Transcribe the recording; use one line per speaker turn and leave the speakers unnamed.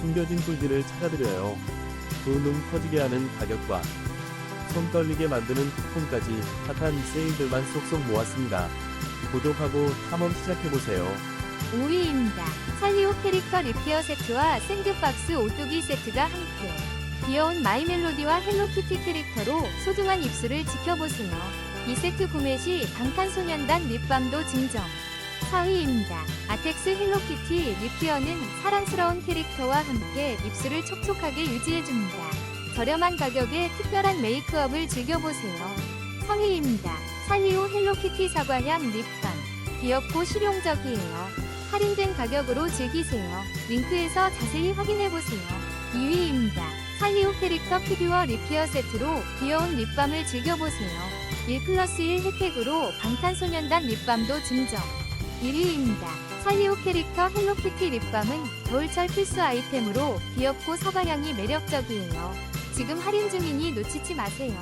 숨겨진 꿀들을 찾아드려요. 두눈 터지게 하는 가격과 손 떨리게 만드는 쿠폰까지 핫한 세일들만 쏙쏙 모았습니다. 구독하고 탐험 시작해보세요.
5위입니다. 살리오 캐릭터 리피어 세트와 샌드박스 오뚜기 세트가 함께 귀여운 마이멜로디와 헬로키티 캐릭터로 소중한 입술을 지켜보세요. 이 세트 구매 시 방탄소년단 립밤도 증정. 4위입니다. 아텍스 헬로키티 리피어는 사랑스러운 캐릭터와 함께 입술을 촉촉하게 유지해줍니다. 저렴한 가격에 특별한 메이크업을 즐겨보세요. 3위입니다. 살리오 헬로키티 사과향 립밤. 귀엽고 실용적이에요. 할인된 가격으로 즐기세요. 링크에서 자세히 확인해보세요. 2위입니다. 살리오 캐릭터 피규어 리피어 세트로 귀여운 립밤을 즐겨보세요. 1 플러스 1 혜택으로 방탄소년단 립밤도 증정. 1위입니다. 살리오 캐릭터 헬로키티 립밤은 겨울철 필수 아이템으로 귀엽고 사과향이 매력적이에요. 지금 할인 중이니 놓치지 마세요.